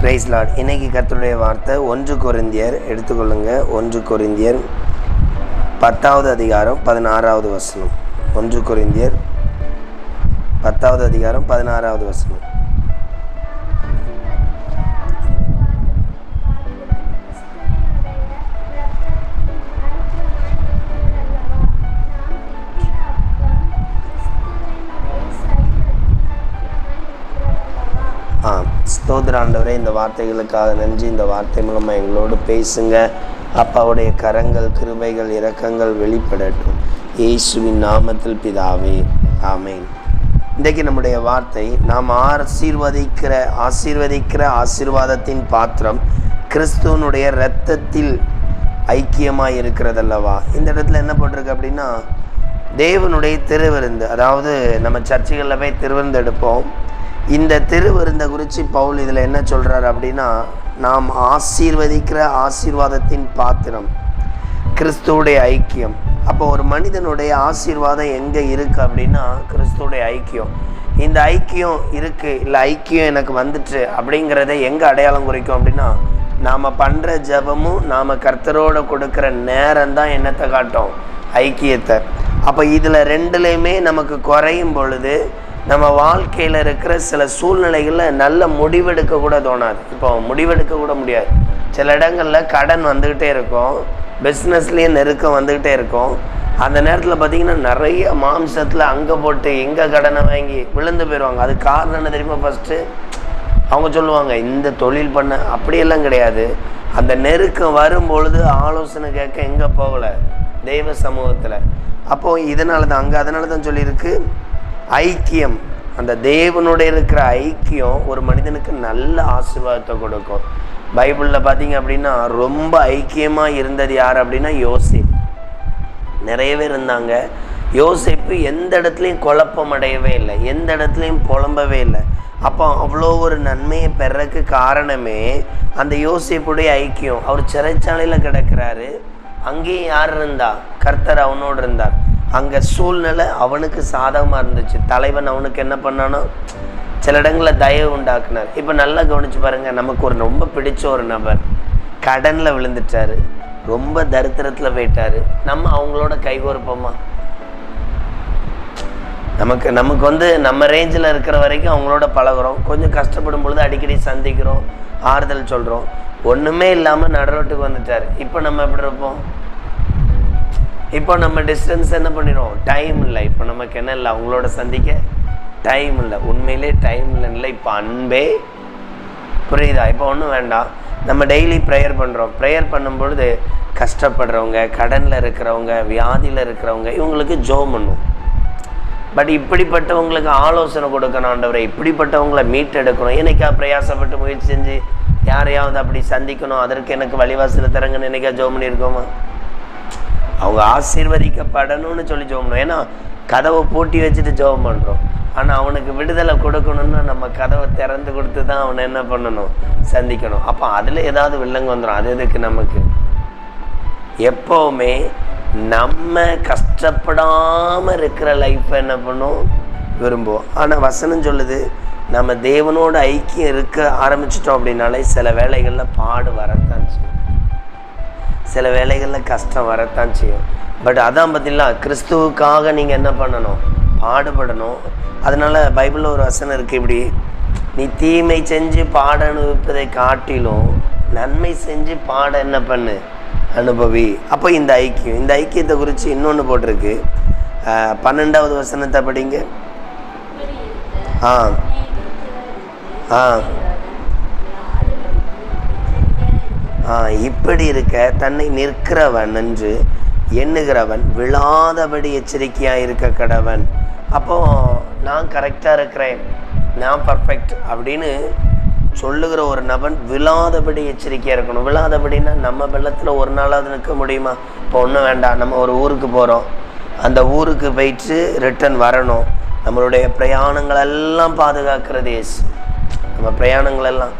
Price Lord இன்னைக்கு கர்த்தருடைய வார்த்தை ஒன்று கொரிந்தியர் எடுத்துக்கொள்ளுங்க. ஒன்று கொரிந்தியர் பத்தாவது அதிகாரம் பதினாறாவது வசனம். ஒன்று கொரிந்தியர் பத்தாவது அதிகாரம் பதினாறாவது வசனம். ஆ ஸ்தோத்திர ஆண்டவரே இந்த வார்த்தைகளுக்காக நன்றி. இந்த வார்த்தை மூலமாக எங்களோடு பேசுங்க. அப்பாவுடைய கரங்கள் கிருபைகள் இரக்கங்கள் வெளிப்படட்டும். இயேசுவின் நாமத்தில் பிதாவே ஆமேன். இன்றைக்கு நம்முடைய வார்த்தை நாம் ஆசீர்வதிக்கிற ஆசீர்வதிக்கிற ஆசீர்வாதத்தின் பாத்திரம் கிறிஸ்துவனுடைய இரத்தத்தில் ஐக்கியமாக இருக்கிறதல்லவா? இந்த இடத்துல என்ன போட்டிருக்கு அப்படின்னா தேவனுடைய திருவிருந்து அதாவது நம்ம சர்ச்சைகளில் போய் திருவிருந்து எடுப்போம். இந்த திருவிருந்தை குறித்து பவுல் இதில் என்ன சொல்கிறார் அப்படின்னா நாம் ஆசீர்வதிக்கிற ஆசீர்வாதத்தின் பாத்திரம் கிறிஸ்துவுடைய ஐக்கியம். அப்போ ஒரு மனிதனுடைய ஆசீர்வாதம் எங்கே இருக்குது அப்படின்னா கிறிஸ்துவுடைய ஐக்கியம். இந்த ஐக்கியம் இருக்குது இல்லை ஐக்கியம் எனக்கு வந்துட்டு அப்படிங்கிறத எங்கே அடையாளம் குறிக்கும் அப்படின்னா நாம் பண்ணுற ஜெபமும் நாம் கர்த்தரோட கொடுக்குற நேரம் தான் என்னத்தை காட்டும்? ஐக்கியத்தை. அப்போ இதில் ரெண்டுலேயுமே நமக்கு குறையும் பொழுது நம்ம வாழ்க்கையில் இருக்கிற சில சூழ்நிலைகளில் நல்ல முடிவெடுக்க கூட தோணாது. இப்போ முடிவெடுக்க கூட முடியாது. சில இடங்களில் கடன் வந்துக்கிட்டே இருக்கும். பிஸ்னஸ்லேயும் நெருக்கம் வந்துக்கிட்டே இருக்கும். அந்த நேரத்தில் பார்த்தீங்கன்னா நிறைய மாம்சத்தில் அங்கே போட்டு எங்கே கடனை வாங்கி விழுந்து போயிடுவாங்க அது காரணம் என்ன தெரியுமா ஃபஸ்ட்டு அவங்க சொல்லுவாங்க இந்த தொழில் பண்ண அப்படியெல்லாம் கிடையாது. அந்த நெருக்கம் வரும்பொழுது ஆலோசனை கேட்க எங்கே போகல? தெய்வ சமூகத்தில். அப்போது இதனால தான் அங்கே அதனால தான் சொல்லியிருக்கு. ஐக்கியம். அந்த தேவனுடைய இருக்கிற ஐக்கியம் ஒரு மனிதனுக்கு நல்ல ஆசீர்வாதத்தை கொடுக்கும். பைபிளில் பார்த்தீங்க அப்படின்னா ரொம்ப ஐக்கியமாக இருந்தது யார் அப்படின்னா யோசிப். நிறைய பேர் இருந்தாங்க. யோசிப்பு எந்த இடத்துலையும் குழப்பம் அடையவே இல்லை. எந்த இடத்துலையும் புலம்பவே இல்லை. அப்போ அவ்வளோ ஒரு நன்மையை பெறக்கு காரணமே அந்த யோசிப்புடைய ஐக்கியம். அவர் சிறைச்சாலையில் கிடக்கிறாரு. அங்கேயும் யார் இருந்தா? கர்த்தர் அவனோடு இருந்தார். அங்கே சூழ்நிலை அவனுக்கு சாதகமாக இருந்துச்சு. தலைவன் அவனுக்கு என்ன பண்ணானோ சில இடங்களில் தயவு உண்டாக்குனார். இப்போ நல்லா கவனிச்சு பாருங்கள் நமக்கு ஒரு ரொம்ப பிடிச்ச ஒரு நபர் கடனில் விழுந்துட்டாரு. ரொம்ப தரித்திரத்தில் போயிட்டார். நம்ம அவங்களோட கைகோர்ப்போமா? நமக்கு நமக்கு வந்து நம்ம ரேஞ்சில் இருக்கிற வரைக்கும் அவங்களோட பழகுறோம். கொஞ்சம் கஷ்டப்படும் பொழுது அடிக்கடி சந்திக்கிறோம் ஆறுதல் சொல்கிறோம் ஒன்றுமே இல்லாமல் நடுரோட்டுக்கு வந்துட்டார். இப்போ நம்ம எப்படி இருப்போம்? இப்போ நம்ம டிஸ்டன்ஸ் என்ன பண்ணிடுவோம் டைம் இல்லை. இப்போ நமக்கு என்ன இல்லை? அவங்களோட சந்திக்க டைம் இல்லை. உண்மையிலே டைம் இல்லை இப்போ அன்பே புரியுதா? இப்போ ஒன்றும் வேண்டாம். நம்ம டெய்லி ப்ரேயர் பண்ணுறோம் ப்ரேயர் பண்ணும்பொழுது கஷ்டப்படுறவங்க கடனில் இருக்கிறவங்க வியாதியில் இருக்கிறவங்க இவங்களுக்கு ஜோ பண்ணும். பட் இப்படிப்பட்டவங்களுக்கு ஆலோசனை கொடுக்கணும் ஆண்டவரை. இப்படிப்பட்டவங்களை மீட்டெடுக்கணும். என்னைக்கா பிரயாசப்பட்டு முயற்சி செஞ்சு யாரையாவது அப்படி சந்திக்கணும்? அதற்கு எனக்கு வழிவாசல் தரங்கன்னு என்னைக்கா ஜோ பண்ணியிருக்கோமா? அவங்க ஆசீர்வதிக்கப்படணும்னு சொல்லி ஜோம் பண்ணுவோம் ஏன்னா கதவை பூட்டி வச்சுட்டு ஜோபம் பண்ணுறோம் ஆனால் அவனுக்கு விடுதலை கொடுக்கணும்னா நம்ம கதவை திறந்து கொடுத்து தான் அவனை என்ன பண்ணணும்? சந்திக்கணும். அப்போ அதில் ஏதாவது வில்லங்க வந்துடும் அது எதுக்கு நமக்கு? எப்போவுமே நம்ம கஷ்டப்படாமல் இருக்கிற லைஃப்பை என்ன பண்ணும்? விரும்புவோம். ஆனால் வசனம் சொல்லுது நம்ம தேவனோட ஐக்கியம் இருக்க ஆரம்பிச்சிட்டோம் அப்படின்னாலே சில வேலைகளில் பாடு வரது. சில வேலைகளில் கஷ்டம் வரத்தான் செய்யும். பட் அதான் பார்த்தீங்களா கிறிஸ்துவுக்காக நீங்கள் என்ன பண்ணணும்? பாடுபடணும். அதனால் பைபிளில் ஒரு வசனம் இருக்குது இப்படி நீ தீமை செஞ்சு பாட அனுபவிப்பதை காட்டிலும் நன்மை செஞ்சு பாட என்ன பண்ணு? அனுபவி. அப்போ இந்த ஐக்கியம் இந்த ஐக்கியத்தை குறித்து இன்னொன்று போட்டிருக்கு. பன்னெண்டாவது வசனத்தை படிங்க. ஆ ஆ. இப்படி இருக்க தன்னை நிற்கிறவன் என்று எண்ணுகிறவன் விழாதபடி எச்சரிக்கையாக இருக்க கடவன். அப்போ நான் கரெக்டாக இருக்கிறேன் நான் பர்ஃபெக்ட் அப்படின்னு சொல்லுகிற ஒரு நபன் விழாதபடி எச்சரிக்கையாக இருக்கணும். விழாதபடின்னா நம்ம வெள்ளத்தில் ஒரு நாளாவது நிற்க முடியுமா? இப்போ ஒன்றும் வேண்டாம் நம்ம ஒரு ஊருக்கு போகிறோம் அந்த ஊருக்கு போயிட்டு ரிட்டர்ன் வரணும். நம்மளுடைய பிரயாணங்கள் எல்லாம் பாதுகாக்கிறது நம்ம பிரயாணங்கள் எல்லாம்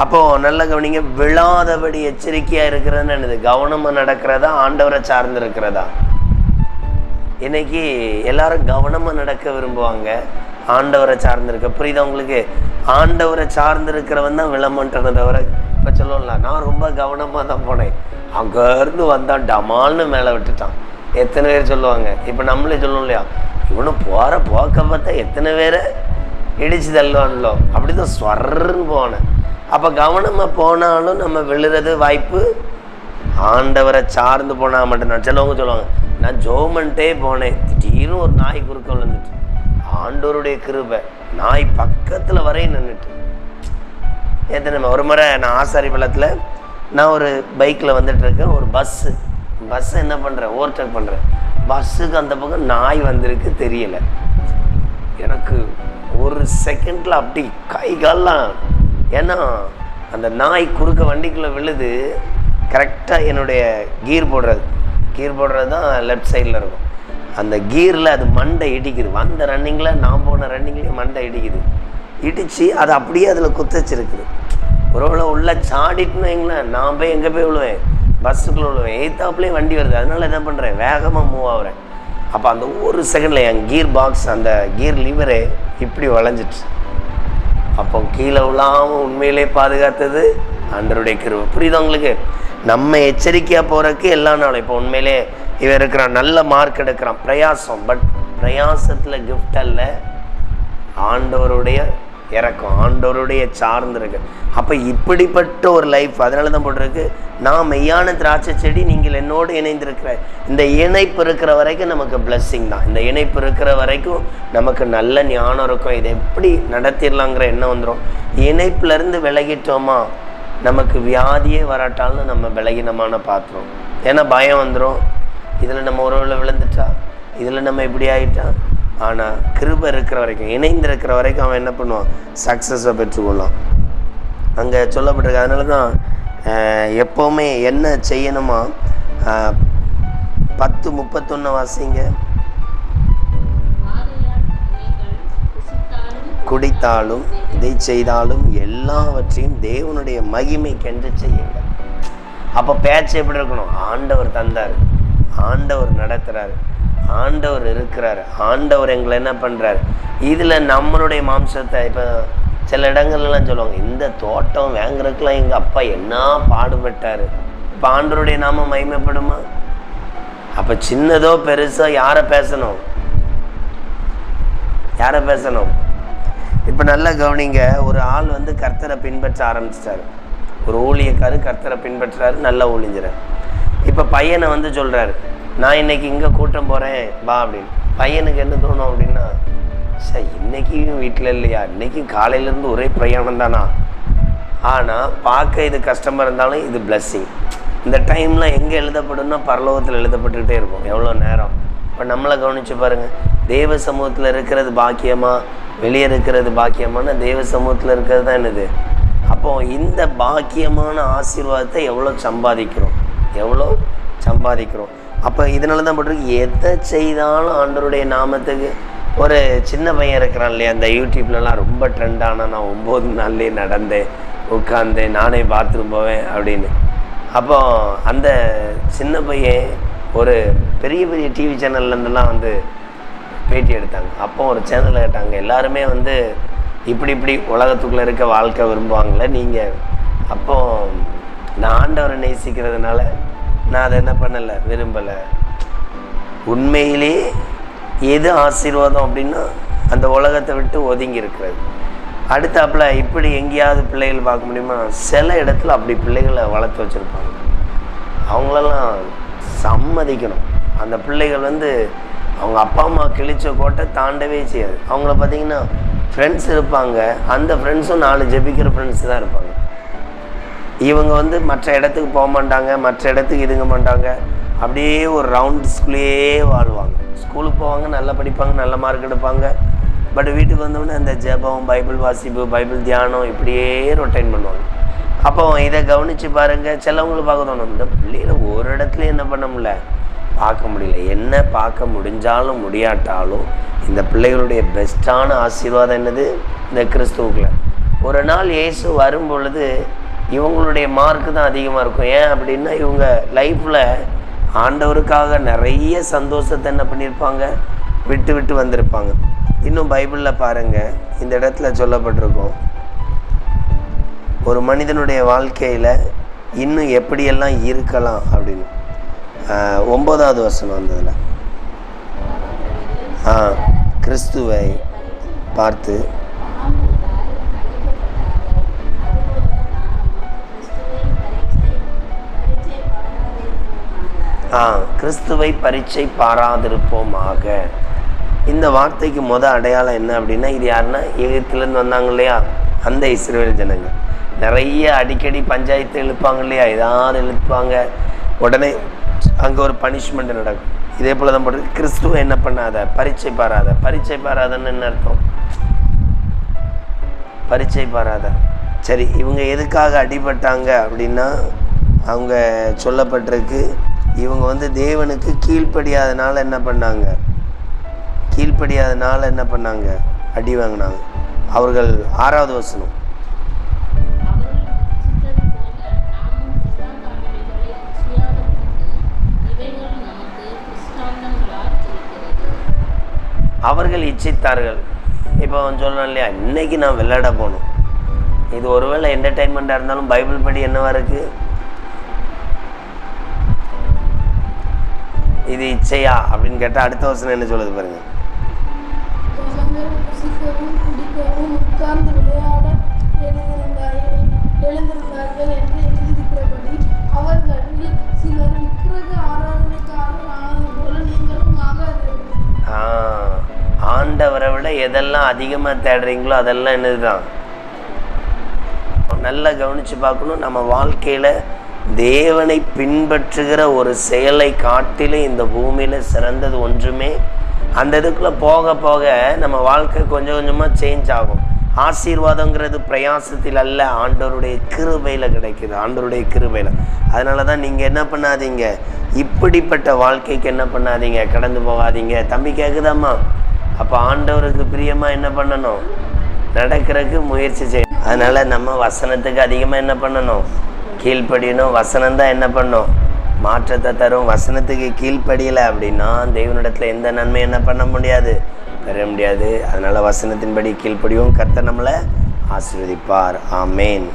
அப்போது நல்ல கவனிங்க விழாதபடி எச்சரிக்கையாக இருக்கிறதுன்னு என்னது? கவனமாக நடக்கிறதா? ஆண்டவரை சார்ந்து இருக்கிறதா? இன்னைக்கு எல்லாரும் கவனமாக நடக்க விரும்புவாங்க. ஆண்டவரை சார்ந்திருக்க புரியுதா உங்களுக்கு? ஆண்டவரை சார்ந்திருக்கிறவன் தான் விளம்பன்றதை தவிர இப்போ சொல்லல நான் ரொம்ப கவனமாக தான் போனேன். அங்கேருந்து வந்தான் டமால்னு மேலே விட்டுட்டான். எத்தனை பேர் சொல்லுவாங்க? இப்போ நம்மளே சொல்லணும் இல்லையா? இவனும் போகிற போக்க பார்த்தா எத்தனை பேரை இடிச்சு தள்ளுவான்லோ? அப்படி தான் ஸ்வர்ன்னு போனேன் அப்போ கவனமாக போனாலும் நம்ம விழுறது வாய்ப்பு ஆண்டவரை சார்ந்து போனால் மட்டும்தான். சிலவங்க சொல்லுவாங்க நான் ஜோமன்ட்டே போனேன். திடீர்னு ஒரு நாய் குறுக்க விழுந்துட்டு ஆண்டவருடைய கிருபை. நாய் பக்கத்தில் வரையும் நின்றுட்டு எத்தனை ஒரு முறை நான் ஆசாரி பள்ளத்தில் நான் ஒரு பைக்கில் வந்துட்டு இருக்கேன். ஒரு பஸ்ஸு பஸ்ஸை என்ன பண்ணுறேன் ஓவர்டேக் பண்ணுறேன் பஸ்ஸுக்கு அந்த பக்கம் நாய் வந்திருக்கு தெரியலை. எனக்கு ஒரு செகண்டில் அப்படி கை கால்லாம் ஏன்னா அந்த நாய் குறுக்க வண்டிக்குள்ளே விழுது கரெக்டாக என்னுடைய கீர் போடுறது. கீர் போடுறது தான் லெஃப்ட் சைடில் இருக்கும். அந்த கீரில் அது மண்டை இடிக்குது. வந்த ரன்னிங்கில் நான் போன ரன்னிங்லேயே மண்டை இடிக்குது. இடித்து அது அப்படியே அதில் குத்தச்சிருக்குது. ஒருவேளை உள்ளே சாடிட்டுன்னு வைங்களேன் நான் போய் எங்கே போய் விழுவேன்? பஸ்ஸுக்குள்ளே விழுவேன். எய்த்தாப்புலேயும் வண்டி வருது. அதனால என்ன பண்ணுறேன் வேகமாக மூவ் ஆகுறேன் அப்போ அந்த ஒரு செகண்டில் என் கீர் பாக்ஸ் அந்த கீர் லிவரே இப்படி வளைஞ்சிட்டு அப்போ கீழே விழாமல் உண்மையிலே பாதுகாத்தது ஆண்டருடைய கிருவை புரியுதா உங்களுக்கு? நம்ம எச்சரிக்கையாக போகிறதுக்கு எல்லா நாளும். இப்போ உண்மையிலே இவன் இருக்கிறான் நல்ல மார்க் எடுக்கிறான். பிரயாசம். பட் பிரயாசத்தில் கிஃப்ட் அல்ல. ஆண்டவருடைய இறக்கம். ஆண்டோருடைய சார்ந்திருக்கு அப்போ இப்படிப்பட்ட ஒரு லைஃப் அதனால தான் போட்டிருக்கு நான் மெய்யான திராட்சை செடி நீங்கள் என்னோடு இணைந்திருக்கிற. இந்த இணைப்பு இருக்கிற வரைக்கும் நமக்கு பிளஸ்ஸிங் தான். இந்த இணைப்பு இருக்கிற வரைக்கும் நமக்கு நல்ல ஞானம் இருக்கும். இதை எப்படி நடத்திடலாங்கிற எண்ணம் வந்துடும் இணைப்புலேருந்து விலகிட்டோமா நமக்கு வியாதியே வராட்டாலும் நம்ம விலகினமான பாத்திரம். ஏன்னா பயம் வந்துடும் இதில் நம்ம உறவில் விழுந்துட்டா? இதில் நம்ம இப்படி ஆகிட்டா ஆனால் கிருப இருக்கிற வரைக்கும் இணைந்து இருக்கிற வரைக்கும் அவன் என்ன பண்ணுவான்? சக்ஸஸை பெற்றுக்கொள்ளான் அங்கே சொல்லப்பட்டிருக்கு அதனால தான் எப்போவுமே என்ன செய்யணுமா? பத்து முப்பத்தொன்று வாசிங்க. குடித்தாலும் இதை செய்தாலும் எல்லாவற்றையும் தேவனுடைய மகிமை கென்று செய்யுங்க. அப்போ பேச்சு எப்படி இருக்கணும்? ஆண்டவர் தந்தார். ஆண்டவர் நடத்துகிறாரு ஆண்டவர் இருக்கிறார். ஆண்டவர் எங்களை என்ன பண்ணுறார் இதில் நம்மளுடைய மாம்சத்தை இப்போ சில இடங்கள்லாம் சொல்லுவாங்க இந்த தோட்டம் வாங்குறதுக்குலாம் எங்கள் அப்பா என்ன பாடுபட்டார்? இப்போ ஆண்டவருடைய நாம மகிமைப்படுமா? அப்போ சின்னதோ பெருசோ யாரை பேசணும்? யாரை பேசணும்? இப்போ நல்லா கவனிங்க ஒரு ஆள் வந்து கர்த்தரை பின்பற்ற ஆரம்பிச்சிட்டாரு. ஒரு ஊழியக்காரு கர்த்தரை பின்பற்றுறாரு நல்லா ஊழிஞ்சிறாரு இப்போ பையனை வந்து சொல்கிறாரு நான் இன்னைக்கு இங்கே கூட்டம் போகிறேன் வா அப்படின்னு. பையனுக்கு என்ன தோணும் அப்படின்னா சார் இன்னைக்கும் வீட்டில் இல்லையா? இன்னைக்கும் காலையிலேருந்து ஒரே பிரயாணம் தானா? ஆனால் பார்க்க இது கஷ்டமாக இருந்தாலும் இது பிளஸ்ஸிங் இந்த டைம்லாம் எங்கே எழுதப்படும்னா பரலோகத்தில் எழுதப்பட்டுக்கிட்டே இருக்கும். எவ்வளோ நேரம்? இப்போ நம்மளை கவனித்து பாருங்கள் தேவ சமூகத்தில் இருக்கிறது பாக்கியமா? வெளியே இருக்கிறது பாக்கியமான தேவ சமூகத்தில் இருக்கிறது தான் என்னது? அப்போ இந்த பாக்கியமான ஆசீர்வாதத்தை எவ்வளோ சம்பாதிக்கிறோம்? எவ்வளோ சம்பாதிக்கிறோம்? அப்போ இதனால தான் போட்டிருக்கு. எதை செய்தாலும் ஆண்டவருடைய நாமத்துக்கு ஒரு சின்ன பையன் இருக்கிறான் இல்லையா? அந்த யூடியூப்லலாம் ரொம்ப ட்ரெண்டான நான் ஒம்பது நாள்லேயே நடந்தேன் உட்காந்தேன் நானே பாத்ரூம் போவேன் அப்படின்னு. அப்போ அந்த சின்ன பையன் ஒரு பெரிய பெரிய டிவி சேனல்லேருந்துலாம் வந்து பேட்டி எடுத்தாங்க. அப்போ ஒரு சேனலில் கேட்டாங்க எல்லாருமே வந்து இப்படி இப்படி உலகத்துக்குள்ளே இருக்க வாழ்க்கை விரும்புவாங்களே நீங்கள் அப்போ நான் ஆண்டவரை நேசிக்கிறதுனால நான் அதை என்ன பண்ணலை விரும்பலை. உண்மையிலே எது ஆசீர்வாதம் அப்படின்னா அந்த உலகத்தை விட்டு ஒதுங்கி இருக்கிறது. அடுத்தாப்புல இப்படி எங்கேயாவது பிள்ளைகள் பார்க்க முடியுமா? சில இடத்துல அப்படி பிள்ளைகளை வளர்த்து வச்சுருப்பாங்க. அவங்களெல்லாம் சம்மதிக்கணும். அந்த பிள்ளைகள் வந்து அவங்க அப்பா அம்மா கிழிச்ச கோட்டை தாண்டவே செய்யாது. அவங்கள பார்த்தீங்கன்னா ஃப்ரெண்ட்ஸ் இருப்பாங்க. அந்த ஃப்ரெண்ட்ஸும் நாலு ஜெபிக்கிற ஃப்ரெண்ட்ஸ் தான் இருப்பாங்க. இவங்க வந்து மற்ற இடத்துக்கு போக மாட்டாங்க மற்ற இடத்துக்கு இதுங்க மாட்டாங்க. அப்படியே ஒரு ரவுண்ட்ஸ்குள்ளேயே வாழ்வாங்க. ஸ்கூலுக்கு போவாங்க நல்லா படிப்பாங்க நல்ல மார்க் எடுப்பாங்க. பட் வீட்டுக்கு வந்தோடனே அந்த ஜெபம் பைபிள் வாசிப்பு பைபிள் தியானம் இப்படியே ரொட்டைன் பண்ணுவாங்க. அப்போ இதை கவனித்து பாருங்கள் சிலவங்களை பார்க்க தோணும் இந்த பிள்ளைகளை ஒரு இடத்துலையும் என்ன பண்ண முடியல? பார்க்க முடியல. என்ன பார்க்க முடிஞ்சாலும் முடியாட்டாலும் இந்த பிள்ளைகளுடைய பெஸ்ட்டான ஆசீர்வாதம் என்னது? இந்த கிறிஸ்துவுக்குள்ள. ஒரு நாள் இயேசு வரும் பொழுது இவங்களுடைய மார்க்கு தான் அதிகமாக இருக்கும். ஏன் அப்படின்னா இவங்க லைஃப்பில் ஆண்டவருக்காக நிறைய சந்தோஷத்தை என்ன பண்ணியிருப்பாங்க விட்டு விட்டு வந்திருப்பாங்க. இன்னும் பைபிளில் பாருங்கள் இந்த இடத்துல சொல்லப்பட்டிருக்கும். ஒரு மனிதனுடைய வாழ்க்கையில் இன்னும் எப்படியெல்லாம் இருக்கலாம் அப்படின்னு. ஒம்பதாவது வசனம் வந்ததில். ஆ கிறிஸ்துவை பார்த்து கிறிஸ்துவை பரீட்சை பாராதிருப்போமாக. இந்த வார்த்தைக்கு முத அடையாளம் என்ன அப்படின்னா இது யாருன்னா ஏகத்திலேருந்து வந்தாங்க இல்லையா? அந்த இஸ்ரேல் ஜனங்க நிறைய அடிக்கடி பஞ்சாயத்து இழுப்பாங்க இல்லையா? ஏதாவது இழுப்பாங்க. உடனே அங்கே ஒரு பனிஷ்மெண்ட் நடக்கும். இதே போல தான் போட்டு கிறிஸ்துவை என்ன பண்ணாத? பரீட்சை பாராத. பரீட்சை பாராதன்னு என்ன அர்த்தம்? பரீட்சை பாராத. சரி இவங்க எதுக்காக அடிபட்டாங்க அப்படின்னா அவங்க சொல்லப்பட்டிருக்கு இவங்க வந்து தேவனுக்கு கீழ்ப்படியாதனால என்ன பண்ணாங்க? கீழ்ப்படியாதனால என்ன பண்ணாங்க? அடி வாங்கினாங்க. அவர்கள் ஆறாவது வசனம். அவர்கள் இச்சித்தார்கள். இப்போ அவன் சொல்கிறான் இல்லையா? இன்னைக்கு நான் விளையாட போகணும். இது ஒருவேளை என்டர்டெயின்மெண்ட்டாக இருந்தாலும் பைபிள் படி என்னவா இருக்கு? இது இச்சையா அப்படின்னு கேட்டால் அடுத்த வருஷம் என்ன சொல்லுது பாருங்க. ஆண்டவரை விட எதெல்லாம் அதிகமாக தேடுறீங்களோ அதெல்லாம் என்னதுதான்? நல்லா கவனித்து பார்க்கணும். நம்ம வாழ்க்கையில் தேவனை பின்பற்றுகிற ஒரு செயலை காட்டிலும் இந்த பூமியில் சிறந்தது ஒன்றுமே. அந்த இதுக்குள்ளே போக போக நம்ம வாழ்க்கை கொஞ்சம் கொஞ்சமாக சேஞ்ச் ஆகும். ஆசீர்வாதங்கிறது பிரயாசத்தில் அல்ல ஆண்டவருடைய கிருபையில் கிடைக்குது ஆண்டவருடைய கிருபையில். அதனால தான் நீங்கள் என்ன பண்ணாதீங்க. இப்படிப்பட்ட வாழ்க்கைக்கு என்ன பண்ணாதீங்க. கடந்து போகாதீங்க. தம்பி கேட்குதாம்மா அப்போ ஆண்டவருக்கு பிரியமாக என்ன பண்ணணும்? நடக்கிறதுக்கு முயற்சி செய்யணும் அதனால நம்ம வசனத்துக்கு அதிகமாக என்ன பண்ணணும்? கீழ்ப்படியணும் வசனம் தான் என்ன பண்ணும்? மாற்றத்தை தரும். வசனத்துக்கு கீழ்ப்படியலை அப்படின்னா தெய்வனிடத்தில் எந்த நன்மை என்ன பண்ண முடியாது. பெற முடியாது. அதனால் வசனத்தின்படி கீழ்ப்படியும். கர்த்தர் நம்மளை ஆசீர்வதிப்பார். ஆமேன்.